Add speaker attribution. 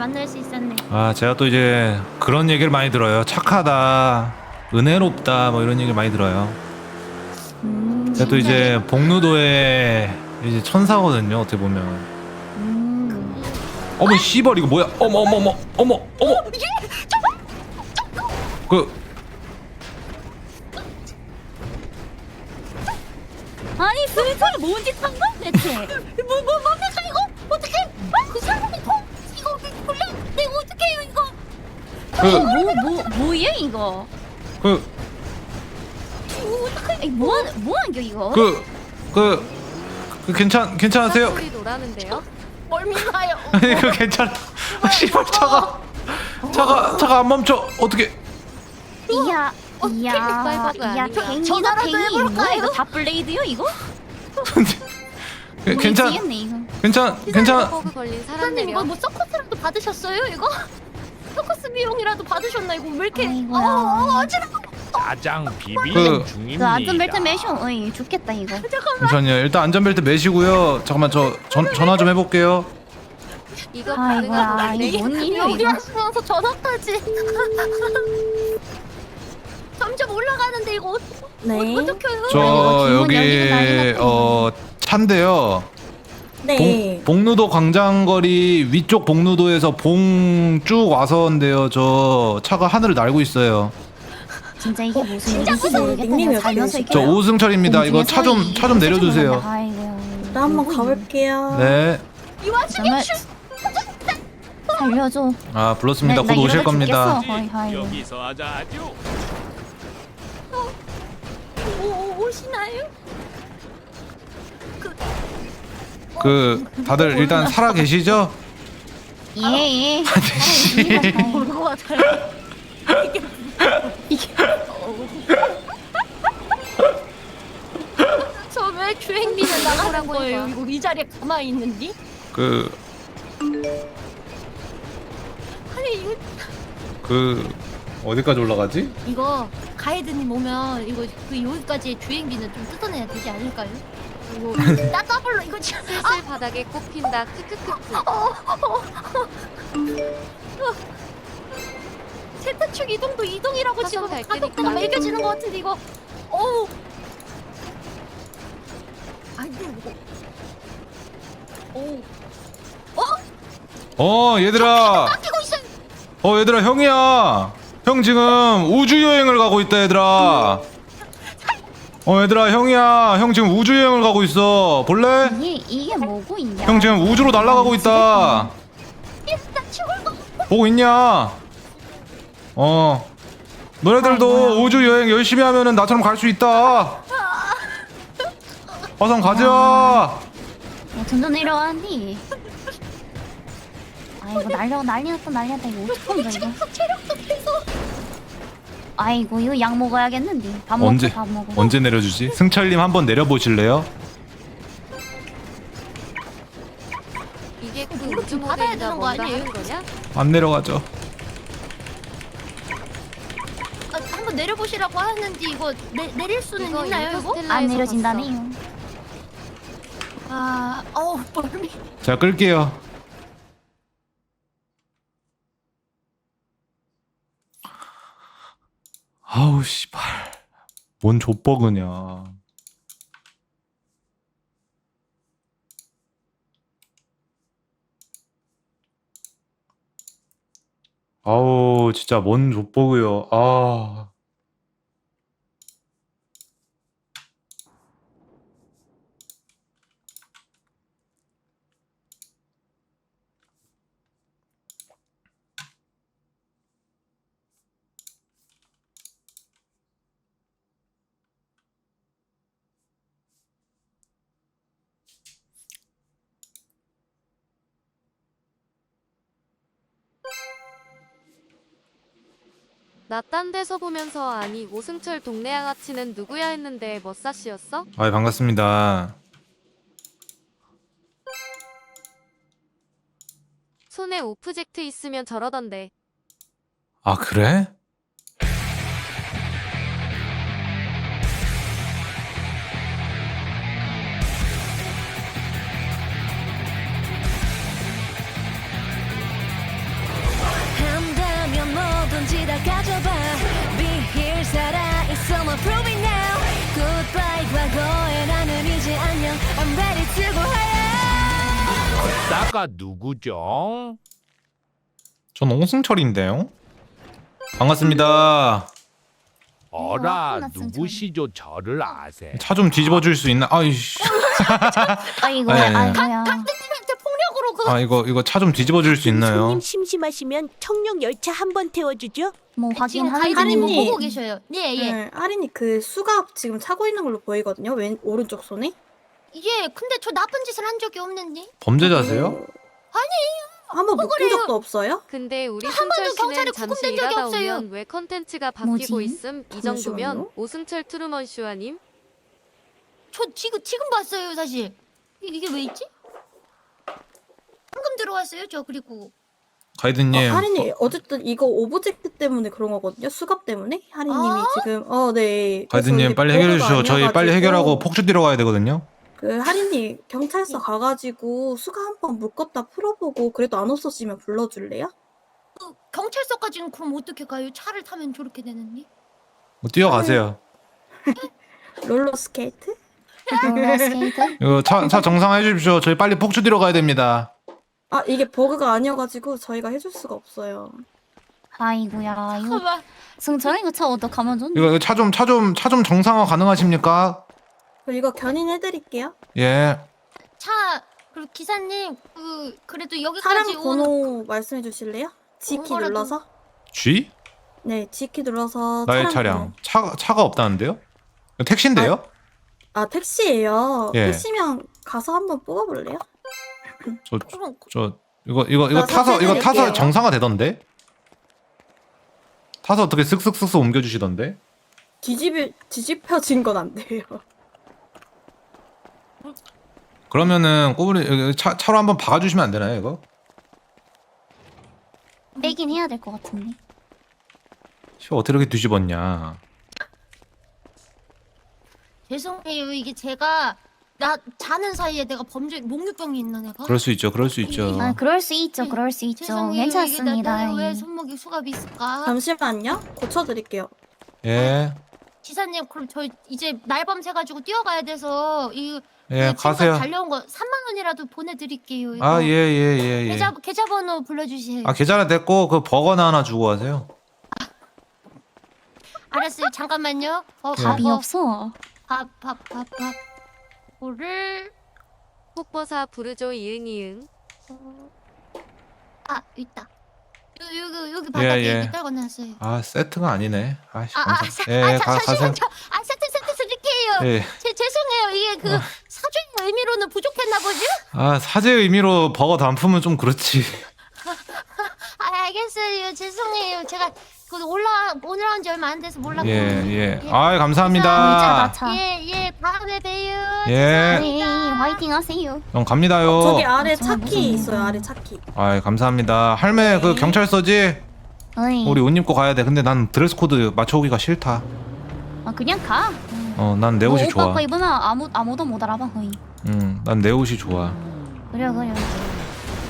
Speaker 1: 만날 수 있었네.
Speaker 2: 아 제가 또 이제 그런 얘기를 많이 들어요. 착하다, 은혜롭다 뭐 이런 얘기를 많이 들어요.
Speaker 1: 음,
Speaker 2: 제가 또 이제 복루도의 이제 천사거든요. 어떻게 보면.
Speaker 1: 음.
Speaker 2: 어머 씨발 이거 뭐야? 어머 어머 어머 어머 어머. 그
Speaker 1: 아니 슬슬 뭔짓한 거야 대체? 뭐, 뭐뭡 그- 뭐뭐 뭐야 이거?
Speaker 2: 그,
Speaker 1: 어떻게? 뭐뭐 한겨 이거?
Speaker 2: 그, 그, 그 괜찮, 괜찮으세요?
Speaker 3: 소리 노라는데요?
Speaker 1: 뭘 믿나요?
Speaker 2: 아니, 그 괜찮. 아, 씨발, 차가, 차가, 차가 안 멈춰. 어떻게?
Speaker 1: 이야 이야
Speaker 3: 빅발바가
Speaker 1: 이야
Speaker 4: 전화라도
Speaker 1: 팽이 뭐야
Speaker 4: 해볼까요?
Speaker 1: 이거 다 블레이드요 이거?
Speaker 2: 그, 괜찮,
Speaker 1: 이거.
Speaker 2: 괜찮, 괜찮.
Speaker 3: 버그 걸린 사람
Speaker 4: 사장님
Speaker 3: 내려
Speaker 4: 이거 뭐 서커스라도 받으셨어요 이거? 서커스 비용이라도 받으셨나 이거 왜 이렇게
Speaker 1: 아이고야.
Speaker 4: 어, 어지러
Speaker 5: 짜장 비비는
Speaker 2: 그-
Speaker 5: 중입니다.
Speaker 1: 그 안전벨트 매셔 어이 죽겠다 이거.
Speaker 2: 잠시만요. 일단 안전벨트 매시고요. 잠깐만, 저 전, 전화 좀 해볼게요.
Speaker 3: 이거
Speaker 1: 아이고야
Speaker 3: 가능한
Speaker 1: 이게 뭔 일이야
Speaker 4: 여기
Speaker 1: 이거?
Speaker 4: 전화까지 점점 올라가는데 이거 어,
Speaker 1: 네.
Speaker 4: 어떻게 해요?
Speaker 2: 저
Speaker 1: 아이고,
Speaker 2: 여기
Speaker 1: 기분 여기도 난리
Speaker 2: 어 차인데요.
Speaker 6: 네.
Speaker 2: 봉, 복루도 광장거리 위쪽 복루도에서 봉 쭉 와서인데요. 저 차가 하늘을 날고 있어요.
Speaker 1: 진짜 이게 무슨
Speaker 4: 진짜
Speaker 6: 무슨
Speaker 1: 모르겠다.
Speaker 6: 닉네임이
Speaker 1: 내가 살면서
Speaker 6: 어떻게
Speaker 1: 이렇게
Speaker 2: 저 오승철입니다. 이거 차 좀 차 좀 내려주세요.
Speaker 6: 나 한번 가볼게요.
Speaker 2: 네.
Speaker 4: 이 와중에
Speaker 1: 정말
Speaker 4: 출
Speaker 1: 살려줘.
Speaker 2: 아 불렀습니다.
Speaker 1: 나- 나
Speaker 2: 곧 오실
Speaker 1: 이러다
Speaker 2: 겁니다.
Speaker 1: 죽겠어. 아이고.
Speaker 5: 여기서 하자죠.
Speaker 4: 오, 오, 오시나요?
Speaker 2: 그 다들 일단 살아 계시죠?
Speaker 1: 예 예.
Speaker 2: 아저씨.
Speaker 4: 모르고 같아요. 저왜 주행비는 나가는 거예요? 이거 이 자리에 가만히 있는디?
Speaker 2: 그
Speaker 4: 아니 이거
Speaker 2: 그 어디까지 올라가지?
Speaker 4: 이거 가이드님 오면 이거 그 여기까지 주행비는 좀 뜯어내야 되지 않을까요? 이거 나 더블로 이거 참
Speaker 3: 슬슬 바닥에 꼽힌다. 크크크크.
Speaker 4: 세타축 이동도 이동이라고 지금
Speaker 3: 갈
Speaker 4: 가격대가
Speaker 3: 테니까.
Speaker 4: 매겨지는 것 같은데 이거. 어우. 아이고 이거. 어우.
Speaker 2: 어? 얘들아.
Speaker 4: 깎이고 있어요.
Speaker 2: 어 얘들아 형이야. 형 지금 우주 여행을 가고 있다 얘들아. 어 얘들아 형이야. 형 지금 우주 여행을 가고 있어. 볼래?
Speaker 1: 이게 이게 뭐고 있냐?
Speaker 2: 형 지금 우주로 날아가고 있다.
Speaker 4: 나 죽을 거
Speaker 2: 보고 있냐? 어. 너네들도. 우주 여행 열심히 하면은 나처럼 갈 수 있다. 어서 가자.
Speaker 1: 어, 점점 내려가니. 아이고 날려 난리 났다 난리 났다 이거 좋아 이거.
Speaker 4: 체력도 계속
Speaker 1: 아이고 이거 약 먹어야겠는데. 밥 먹고
Speaker 2: 언제
Speaker 1: 밥 먹어.
Speaker 2: 언제 내려주지? 승철님 한번 내려보실래요?
Speaker 3: 이게 그
Speaker 4: 무릎 좀 받아야 되는 거 아니에요,
Speaker 3: 거냐?
Speaker 2: 안 내려가죠.
Speaker 4: 아, 한번 내려보시라고 하는데 이거 내, 내릴 수는
Speaker 3: 이거
Speaker 4: 있나요 이거?
Speaker 3: 인터스텔라에서
Speaker 1: 안. 내려진다네요.
Speaker 4: 아 어우 멀미
Speaker 2: 제가 끌게요. 아우 씨발. 뭔 족버그냐. 아우 진짜 뭔 족버그요. 아.
Speaker 3: 나 딴 데서 보면서 아니 오승철 동네 양아치는 누구야 했는데 머싸씨였어?
Speaker 2: 아 반갑습니다.
Speaker 3: 손에 오프젝트 있으면 저러던데
Speaker 2: 아 그래?
Speaker 7: 건지 다 가져봐 Be here 살아있어 my prove it now Goodbye 과거에 나는 이제 안녕 I'm ready to go higher
Speaker 5: 걷다가 누구죠?
Speaker 2: 전 오승철인데요. 반갑습니다.
Speaker 5: 어라
Speaker 1: 끝났음,
Speaker 5: 누구시죠? 저를 아세?
Speaker 2: 차좀 뒤집어 줄 수 있나? 아이씨.
Speaker 1: 아이고
Speaker 2: 아니, 아니,
Speaker 1: 아이고야
Speaker 2: 아 이거 이거 차 좀 뒤집어 줄 수 있나요?
Speaker 8: 손님 심심하시면 청룡 열차 한 번 태워주죠.
Speaker 1: 뭐
Speaker 4: 지금
Speaker 1: 확인하는
Speaker 4: 가이드님 뭐
Speaker 6: 할인이-
Speaker 4: 보고 계셔요 예예
Speaker 6: 네, 할인이 그 수갑 지금 차고 있는 걸로 보이거든요. 왼 오른쪽 손에.
Speaker 4: 예 근데 저 나쁜 짓을 한 적이 없는데
Speaker 2: 범죄자세요?
Speaker 6: 한번 묶인
Speaker 4: 그래요.
Speaker 6: 적도 없어요?
Speaker 3: 근데 우리
Speaker 4: 한 번도
Speaker 3: 승철
Speaker 4: 경찰에
Speaker 3: 씨는 잠시
Speaker 4: 구금된 적이
Speaker 3: 일하다
Speaker 4: 없어요.
Speaker 3: 오면 왜 컨텐츠가 바뀌고
Speaker 1: 뭐지?
Speaker 3: 있음? 이 정도면
Speaker 6: 잠시만요.
Speaker 3: 오승철 트루먼 쇼 아님?
Speaker 4: 저 지금 지금 봤어요 사실 이- 이게 왜 있지? 방금 들어왔어요 저 그리고
Speaker 2: 가이드님.
Speaker 6: 어, 할인이 어쨌든 이거 오브젝트 때문에 그런 거거든요. 수갑 때문에 할인님이
Speaker 4: 아?
Speaker 6: 지금 어 네. 그래서
Speaker 2: 가이드님 빨리 해결해 주시오. 저희 빨리
Speaker 6: 아니어가지고
Speaker 2: 해결하고 폭주 뛰러 가야 되거든요.
Speaker 6: 그 할인님 경찰서 가가지고 수갑 한 번 묶었다 풀어보고 그래도 안 없어지면 불러줄래요?
Speaker 4: 그 경찰서까지는 그럼 어떻게 가요? 차를 타면 저렇게 되는데
Speaker 2: 뭐 뛰어가세요.
Speaker 6: 롤러 스케이트?
Speaker 1: 롤러스케이트
Speaker 2: 이거 차, 차 정상화해 주십시오. 저희 빨리 폭주 뛰러 가야 됩니다.
Speaker 6: 아 이게 버그가 아니어가지고 저희가 해줄 수가 없어요.
Speaker 1: 아이고야 이거
Speaker 4: 잠깐만
Speaker 1: 승철 이거 차 어떡하면 좋니
Speaker 2: 이거 차 좀 차 좀 차 좀 정상화 가능하십니까?
Speaker 6: 그럼 이거 견인해드릴게요.
Speaker 2: 예.
Speaker 4: 차 그리고 기사님 그 그래도 여기까지 온
Speaker 6: 번호 말씀해 주실래요? G키
Speaker 4: 번호라도-
Speaker 6: 눌러서?
Speaker 2: G?
Speaker 6: 네, G키 눌러서
Speaker 2: 나의
Speaker 6: 차량. 번호.
Speaker 2: 차가 차가 없다는데요? 택시인데요?
Speaker 6: 아 택시예요.
Speaker 2: 예.
Speaker 6: 택시면 가서 한번 뽑아볼래요?
Speaker 2: 저
Speaker 4: 그럼
Speaker 2: 저 이거 이거 이거
Speaker 6: 나
Speaker 2: 타서
Speaker 6: 사진
Speaker 2: 이거 타서. 정상화 되던데? 타서 어떻게 쓱쓱쓱쓱 옮겨 주시던데?
Speaker 6: 뒤집이 뒤집혀진 건 안 돼요.
Speaker 2: 그러면은 꼬부리 여기 차 차로 한번 박아 주시면 안 되나요, 이거?
Speaker 1: 빼긴 해야 될 것 같은데
Speaker 2: 씨 어떻게 이렇게 뒤집었냐?
Speaker 4: 죄송해요 이게 제가 나 자는 사이에 내가 범죄 목류병이 있나 내가
Speaker 2: 그럴 수 있죠. 그럴 수 있죠.
Speaker 1: 아 그럴 수 있죠 그럴 수 있죠
Speaker 4: 죄송해요
Speaker 1: 괜찮습니다
Speaker 4: 이게 나, 나왜
Speaker 1: 예.
Speaker 4: 손목에 수갑이 있을까
Speaker 6: 잠시만요. 고쳐드릴게요.
Speaker 2: 예.
Speaker 4: 기사님 그럼 저 이제 날밤 새가지고 뛰어가야 돼서 이
Speaker 2: 예,
Speaker 4: 이 지금까지
Speaker 2: 가세요.
Speaker 4: 달려온 거 3만 원이라도 보내드릴게요 이거.
Speaker 2: 아, 예, 예, 예, 예.
Speaker 4: 계좌 계좌번호 불러주세요
Speaker 2: 아, 계좌는 됐고 그 버거나 하나 주고 가세요.
Speaker 4: 알았어요 잠깐만요 어,
Speaker 1: 답이
Speaker 4: 어,
Speaker 1: 없어
Speaker 4: 밥밥밥 밥 이거를
Speaker 3: 폭버사 부르조 이응 이응.
Speaker 4: 아 있다 요, 여기 여기 바닥에
Speaker 2: 예.
Speaker 4: 이렇게 떨궈놨어요
Speaker 2: 아, 세트가 아니네. 아씨.
Speaker 4: 아, 아,
Speaker 2: 감사-
Speaker 4: 사,
Speaker 2: 예,
Speaker 4: 아,
Speaker 2: 예,
Speaker 4: 자. 잠시만요. 아, 세트, 세트 드릴게요.
Speaker 2: 예.
Speaker 4: 제, 죄송해요. 이게 그 사죄의 의미로는 부족했나 보죠?
Speaker 2: 아, 사죄 의미로 버거 단품은 좀 그렇지.
Speaker 4: 아, 알겠어요. 죄송해요. 제가 그 올라 올라온 지 얼마 안 돼서 몰랐고.
Speaker 2: 예, 예.
Speaker 4: 예.
Speaker 2: 아, 감사합니다.
Speaker 1: 차.
Speaker 4: 예, 예. 다음에 봬요.
Speaker 2: 예.
Speaker 1: 네 화이팅 하세요
Speaker 2: 형 갑니다요.
Speaker 6: 저기 아래 차키
Speaker 1: 무섭네요.
Speaker 6: 있어요. 아래 차 키.
Speaker 2: 아, 감사합니다. 할매 그 경찰서지?
Speaker 1: 어이.
Speaker 2: 우리 옷 입고 가야 돼. 근데 난 드레스 코드 맞춰오기가 싫다.
Speaker 1: 아 그냥 가
Speaker 2: 어,
Speaker 1: 난내뭐
Speaker 2: 옷이
Speaker 1: 오빠
Speaker 2: 좋아.
Speaker 1: 거 입으면 아무, 아무도 못 알아봐 거의
Speaker 2: 응, 난내 옷이 좋아.
Speaker 1: 그래 그래